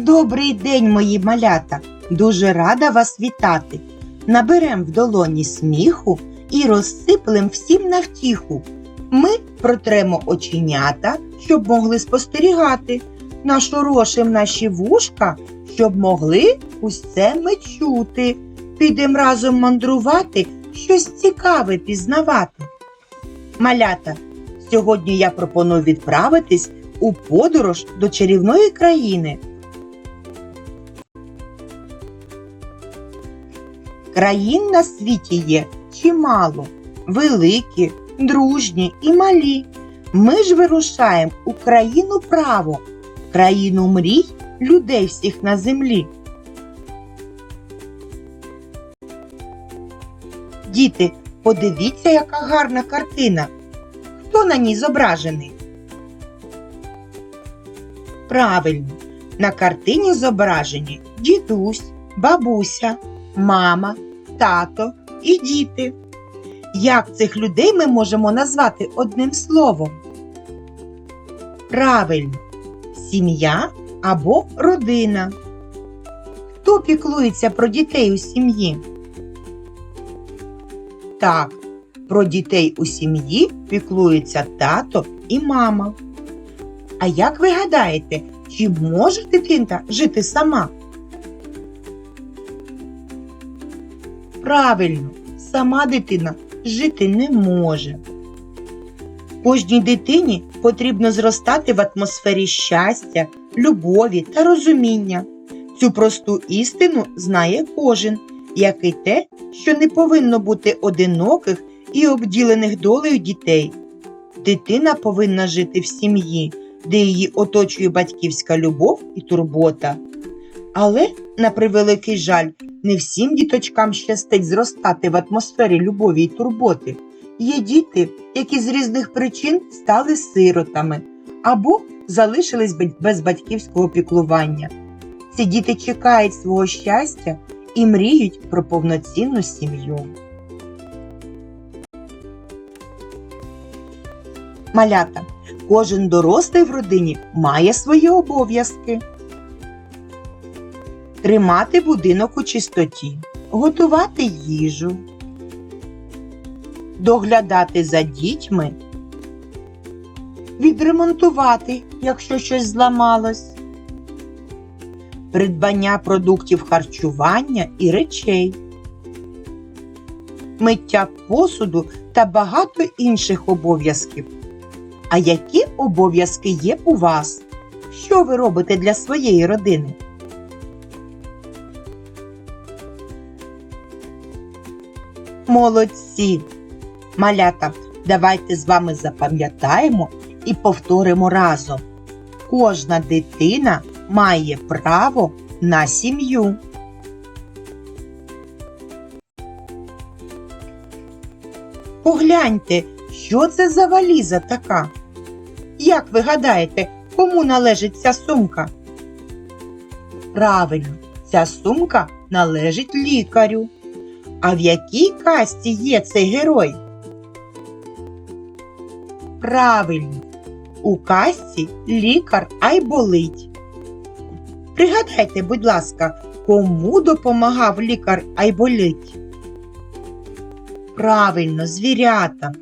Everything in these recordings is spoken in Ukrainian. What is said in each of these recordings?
Добрий день, мої малята! Дуже рада вас вітати. Наберем в долоні сміху і розсиплем всім на втіху. Ми протремо оченята, щоб могли спостерігати. Нашорошим наші вушка, щоб могли усе ми чути. Підем разом мандрувати, щось цікаве пізнавати. Малята, сьогодні я пропоную відправитись у подорож до чарівної країни. Країн на світі є чимало, великі, дружні і малі. Ми ж вирушаємо у країну право, країну мрій людей всіх на землі. Діти, подивіться, яка гарна картина. Хто на ній зображений? Правильно, на картині зображені дідусь, бабуся, мама, тато і діти. Як цих людей ми можемо назвати одним словом? Правильно, сім'я або родина. Хто піклується про дітей у сім'ї? Так, про дітей у сім'ї піклуються тато і мама. А як ви гадаєте, чи може дитинка жити сама? Правильно, сама дитина жити не може. Кожній дитині потрібно зростати в атмосфері щастя, любові та розуміння. Цю просту істину знає кожен, як і те, що не повинно бути одиноких і обділених долею дітей. Дитина повинна жити в сім'ї, де її оточує батьківська любов і турбота. Але, на превеликий жаль, не всім діточкам щастить зростати в атмосфері любові й турботи. Є діти, які з різних причин стали сиротами або залишились без батьківського піклування. Ці діти чекають свого щастя і мріють про повноцінну сім'ю. Малята, кожен дорослий в родині має свої обов'язки. Тримати будинок у чистоті, готувати їжу, доглядати за дітьми, відремонтувати, якщо щось зламалось, придбання продуктів харчування і речей, миття посуду та багато інших обов'язків. А які обов'язки є у вас? Що ви робите для своєї родини? Молодці! Малята, давайте з вами запам'ятаємо і повторимо разом. Кожна дитина має право на сім'ю. Погляньте, що це за валіза така? Як ви гадаєте, кому належить ця сумка? Правильно, ця сумка належить лікарю. А в якій касті є цей герой? Правильно, у касті лікар Айболить. Пригадайте, будь ласка, кому допомагав лікар Айболить? Правильно, звірятам.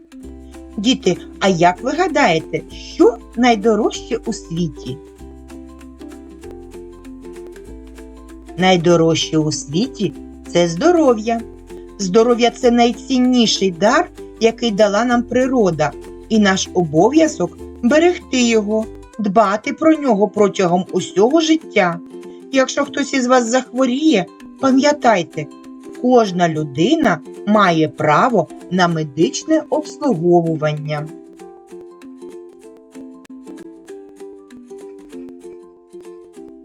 Діти, а як ви гадаєте, що найдорожче у світі? Найдорожче у світі це здоров'я. Здоров'я це найцінніший дар, який дала нам природа, і наш обов'язок берегти його, дбати про нього протягом усього життя. Якщо хтось із вас захворіє, пам'ятайте, кожна людина має право на медичне обслуговування.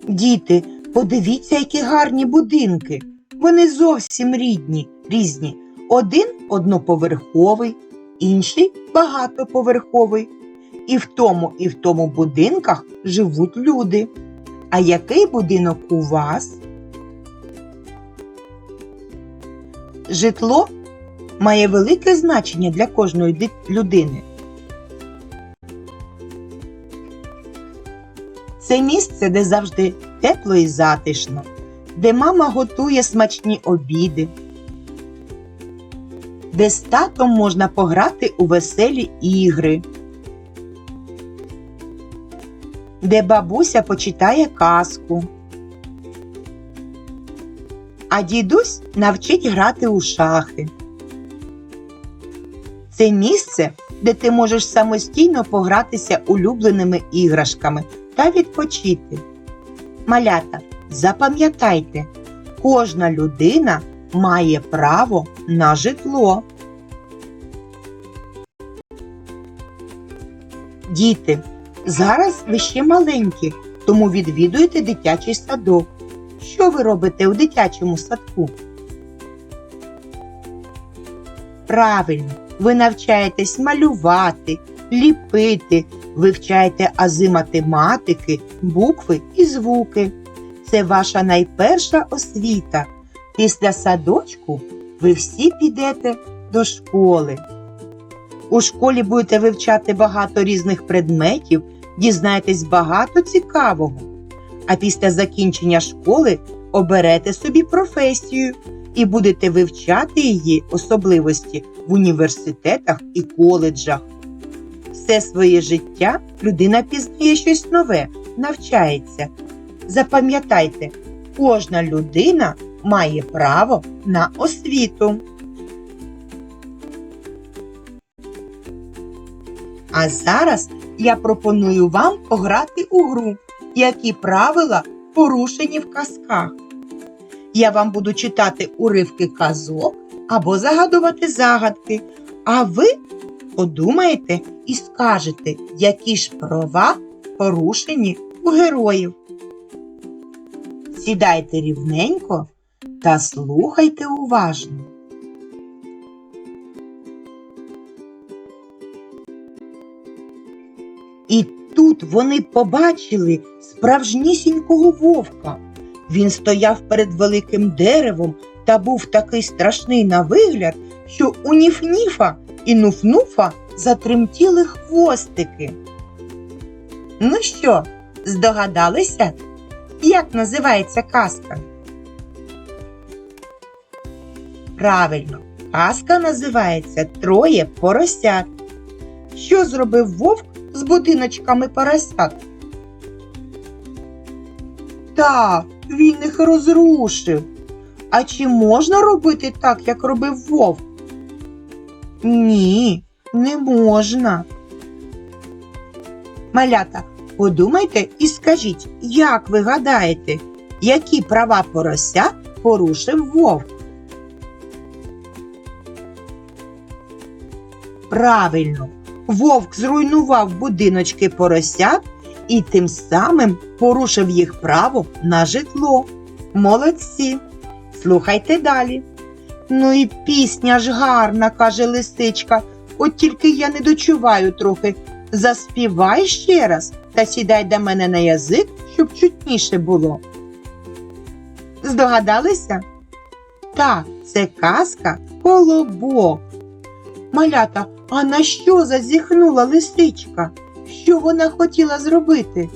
Діти, подивіться, які гарні будинки. Вони зовсім рідні, різні. Один одноповерховий, інший багатоповерховий. І в тому, і в тому будинках живуть люди. А який будинок у вас? Житло має велике значення для кожної людини. Це місце, де завжди тепло і затишно, де мама готує смачні обіди, де з татом можна пограти у веселі ігри, де бабуся почитає казку, а дідусь навчить грати у шахи. Це місце, де ти можеш самостійно погратися улюбленими іграшками та відпочити. Малята, запам'ятайте, кожна людина має право на житло. Діти, зараз ви ще маленькі, тому відвідуйте дитячий садок. Що ви робите у дитячому садку? Правильно, ви навчаєтесь малювати, ліпити, вивчаєте ази математики, букви і звуки. Це ваша найперша освіта. Після садочку ви всі підете до школи. У школі будете вивчати багато різних предметів, дізнаєтесь багато цікавого. А після закінчення школи оберете собі професію і будете вивчати її особливості в університетах і коледжах. Все своє життя людина пізнає щось нове, навчається. Запам'ятайте, кожна людина має право на освіту. А зараз я пропоную вам пограти у гру, які правила порушені в казках. Я вам буду читати уривки казок або загадувати загадки, а ви подумаєте і скажете, які ж права порушені у героїв. Сідайте рівненько та слухайте уважно. І тут вони побачили справжнісінького вовка. Він стояв перед великим деревом та був такий страшний на вигляд, що у Ніф-Ніфа і Нуф-Нуфа затремтіли хвостики. Ну що, здогадалися, як називається казка? Правильно, казка називається Троє поросят. Що зробив вовк з будиночками поросят? Так, він їх розрушив. А чи можна робити так, як робив вовк? Ні, не можна. Малята, подумайте і скажіть, як ви гадаєте, які права порося порушив вовк? Правильно, вовк зруйнував будиночки поросят і тим самим порушив їх право на житло. Молодці. Слухайте далі. Ну і пісня ж гарна, каже лисичка. От тільки я не дочуваю трохи. Заспівай ще раз та сідай до мене на язик, щоб чутніше було. Здогадалися? Так, це казка колобок. Малята, а на що зазіхнула лисичка? Що вона хотіла зробити?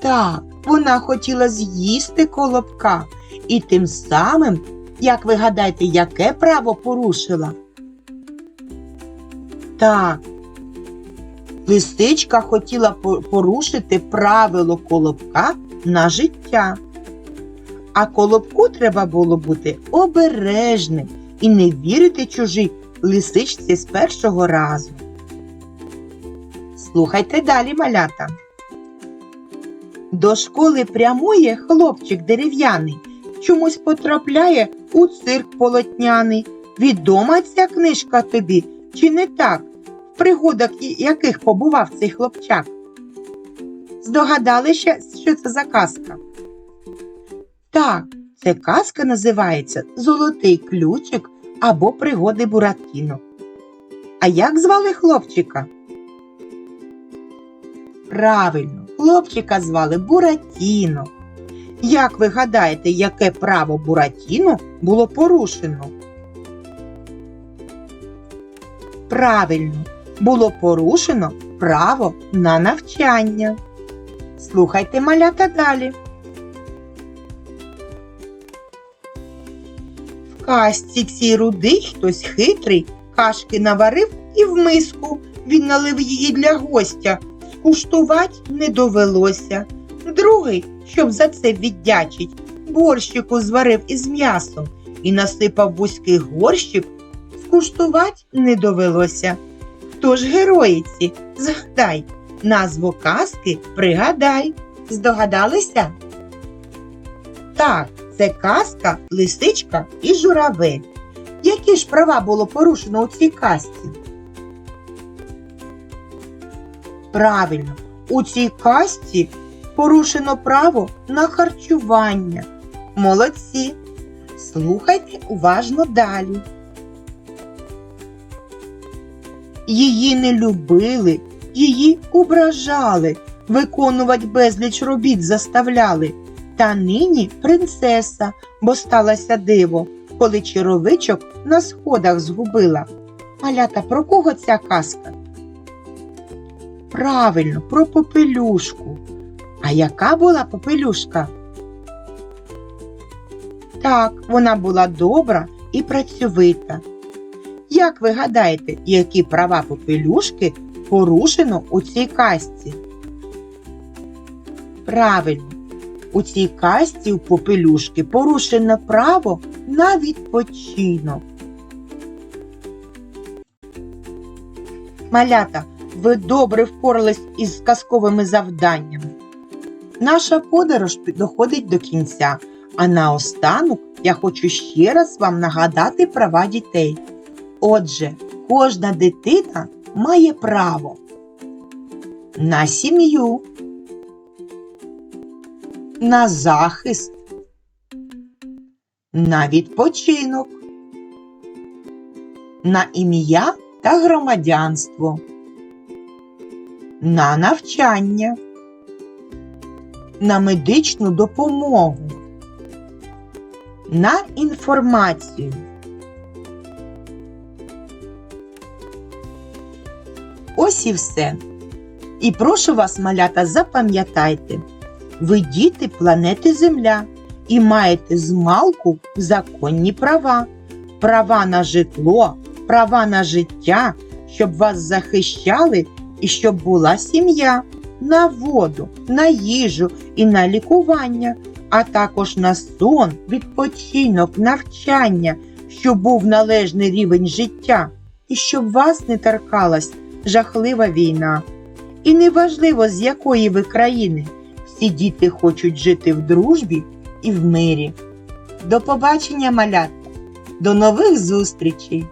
Так, вона хотіла з'їсти колобка і тим самим, як ви гадаєте, яке право порушила? Так, лисичка хотіла порушити правило колобка на життя. А колобку треба було бути обережним і не вірити чужій лисичці з першого разу. Слухайте далі, малята. До школи прямує хлопчик дерев'яний, чомусь потрапляє у цирк полотняний. Відома ця книжка тобі, чи не так? В пригодах яких побував цей хлопчак? Здогадалися, що це за казка? Так, ця казка називається Золотий ключик або пригоди Буратіно. А як звали хлопчика? Правильно, хлопчика звали Буратіно. Як ви гадаєте, яке право Буратіно було порушено? Правильно, було порушено право на навчання. Слухайте малята далі. Казці цій рудий хтось хитрий кашки наварив і в миску він налив її для гостя. Скуштувать не довелося. Другий, щоб за це віддячить, борщику зварив із м'ясом і насипав вузький горщик. Скуштувать не довелося. Хто ж героїці? Згадай, назву казки пригадай. Здогадалися? Так, це казка, лисичка і журавель. Які ж права було порушено у цій казці? Правильно, у цій казці порушено право на харчування. Молодці. Слухайте уважно далі. Її не любили, її ображали, виконувати безліч робіт заставляли. Та нині принцеса, бо сталося диво, коли черевичок на сходах згубила. Малята, про кого ця казка? Правильно, про попелюшку. А яка була попелюшка? Так, вона була добра і працьовита. Як ви гадаєте, які права попелюшки порушено у цій казці? Правильно, у цій казці у попелюшки порушено право на відпочинок. Малята, ви добре впорались із казковими завданнями. Наша подорож доходить до кінця, а наостанок я хочу ще раз вам нагадати права дітей. Отже, кожна дитина має право на сім'ю, на захист, на відпочинок, на ім'я та громадянство, на навчання, на медичну допомогу, на інформацію. Ось і все. І прошу вас, малята, запам'ятайте, ви діти планети Земля і маєте змалку законні права, права на житло, права на життя, щоб вас захищали і щоб була сім'я, на воду, на їжу і на лікування, а також на сон, відпочинок, навчання, щоб був належний рівень життя, і щоб вас не торкалась жахлива війна. І неважливо, з якої ви країни, всі діти хочуть жити в дружбі і в мирі. До побачення, малятка! До нових зустрічей!